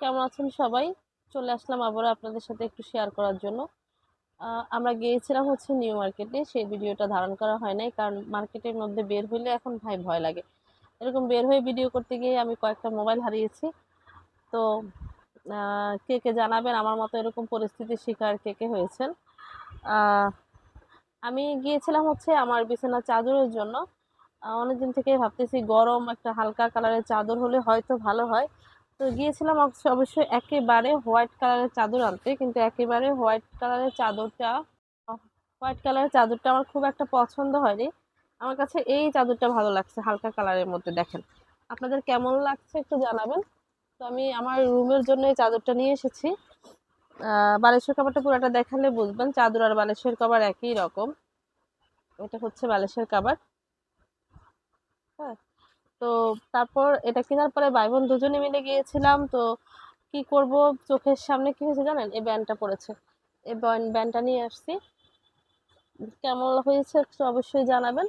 কেমন আছেন সবাই? চলে আসলাম আবারও আপনাদের সাথে একটু শেয়ার করার জন্য। আমরা গিয়েছিলাম হচ্ছে নিউ মার্কেটে সেই ভিডিওটা ধারণ করা হয় নাই, কারণ মার্কেটের মধ্যে বের হইলে এখন ভাই ভয় লাগে। এরকম বের হয়ে ভিডিও করতে গিয়ে আমি কয়েকটা মোবাইল হারিয়েছি। তো কে কে জানাবেন? আমার মতো এরকম পরিস্থিতির শিকার কে কে হয়েছেন? আমি গিয়েছিলাম হচ্ছে আমার বিছানার চাদরের জন্য। অনেকদিন থেকে ভাবতেছি গরম একটা হালকা কালারের চাদর হলে হয়তো ভালো হয়। তো গিয়েছিলাম অবশ্য- অবশ্যই একেবারে হোয়াইট কালারের চাদর আনতে কিন্তু একেবারে হোয়াইট কালারের চাদরটা হোয়াইট কালারের চাদরটা আমার খুব একটা পছন্দ হয়নি। আমার কাছে এই চাদরটা ভালো লাগছে হালকা কালারের মধ্যে দেখেন। আপনাদের কেমন লাগছে একটু জানাবেন। তো আমি আমার রুমের জন্য এই চাদরটা নিয়ে এসেছি। আহ, বালিশের কভারটা পুরোটা দেখালে বুঝবেন চাদর আর বালেশ্বর কভার একই রকম। এটা হচ্ছে বালেশ্বর কভার হ্যাঁ। তো তারপর এটা কেনার পরে ভাই বোন দুজনে মিলে গিয়েছিলাম, তো কি করব? চোখের সামনে কি হয়েছে জানেন? এই ব্যান্ডটা পড়েছে। এই ব্যান্ডটা নিয়ে আসছি। কেমন হয়েছে একটু অবশ্যই জানাবেন।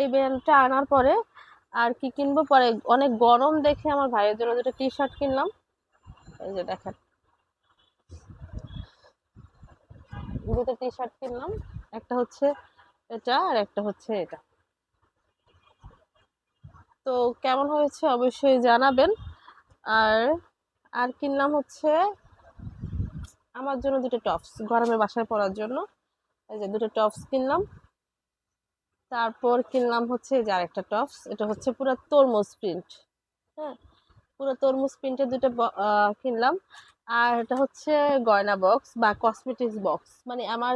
এই ব্যান্ডটা আনার পরে আর কি কিনবো? পরে অনেক গরম দেখে আমার ভাইয়ের জন্য দুটো টি শার্ট কিনলাম। এই যে দেখেন। দুটো টি শার্ট কিনলাম। একটা হচ্ছে এটা আর একটা হচ্ছে এটা। তো কেমন হয়েছে অবশ্যই জানাবেন। আর আর কিনলাম হচ্ছে আমার জন্য দুটো টপস, গরমে বাসায় পরার জন্য। এই যে দুটো টপস কিনলাম। তারপর কিনলাম হচ্ছে যে আরেকটা টপস, এটা হচ্ছে পুরো তরমুজ প্রিন্ট হ্যাঁ? পুরো তরমুজ প্রিন্টের দুটো কিনলাম। আর এটা হচ্ছে গয়না বক্স বা কসমেটিক্স বক্স মানে আমার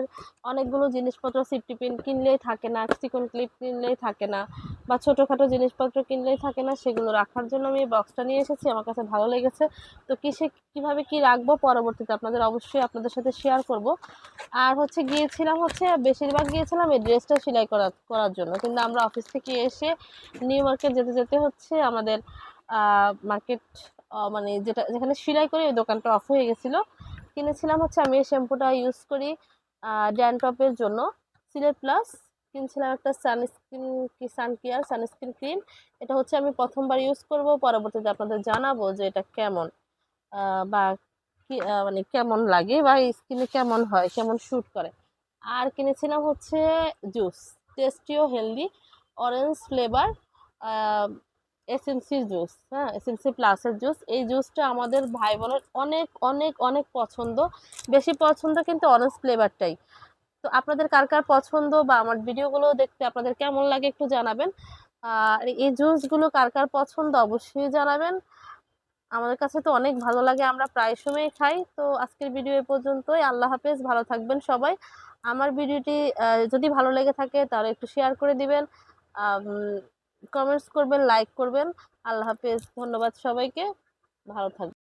অনেকগুলো জিনিসপত্র সিফটি পিন কিনলেই থাকে না চিকন ক্লিপ কিনলেই থাকে না। বা ছোটোখাটো জিনিসপত্র কিনলেই থাকে না, সেগুলো রাখার জন্য আমি এই বক্সটা নিয়ে এসেছি, আমার কাছে ভালো লেগেছে। তো কিসে, কীভাবে কি রাখব পরবর্তীতে আপনাদের অবশ্যই আপনাদের সাথে শেয়ার করব। আর হচ্ছে গিয়েছিলাম হচ্ছে, বেশিরভাগ গিয়েছিলাম এই ড্রেসটা সেলাই করা, করার জন্য। কিন্তু আমরা অফিস থেকে এসে নিউ মার্কেট যেতে যেতে হচ্ছে, আমাদের মার্কেট মানে যেটা, যেখানে সেলাই করি, ওই দোকানটা অফ হয়ে গেছিল। কিনেছিলাম হচ্ছে আমি এই শ্যাম্পুটা ইউজ করি ড্যানটপের জন্য সিলেট প্লাস কিনছিলাম একটা সানস্ক্রিন কি সান কেয়ার সানস্ক্রিন ক্রিম এটা হচ্ছে আমি প্রথমবার ইউজ করব, পরবর্তীতে আপনাদের জানাব যে এটা কেমন বা কি মানে কেমন লাগে বা স্কিনে কেমন হয়, কেমন শ্যুট করে। আর কিনেছিলাম হচ্ছে জুস টেস্টিও হেলদি অরেঞ্জ ফ্লেভার এসএমসির জুস হ্যাঁ এসএমসি প্লাসের জুস এই জুসটা আমাদের ভাই বোনের অনেক অনেক অনেক পছন্দ। বেশি পছন্দ কিন্তু অরেঞ্জ ফ্লেভারটাই তো আপনাদের কার কার পছন্দ বা আমার ভিডিওগুলো দেখতে আপনাদের কেমন লাগে একটু জানাবেন। আর এই জুসগুলো কার কার পছন্দ অবশ্যই জানাবেন। আমাদের কাছে তো অনেক ভালো লাগে, আমরা প্রায় সময় খাই। তো আজকের ভিডিও এ পর্যন্তই, আল্লাহ হাফেজ, ভালো থাকবেন সবাই। আমার ভিডিওটি যদি ভালো লেগে থাকে তাহলে একটু শেয়ার করে দিবেন। কমেন্টস করবেন লাইক করবেন। আল্লাহ হাফেজ, ধন্যবাদ সবাইকে। ভালো থাকবেন।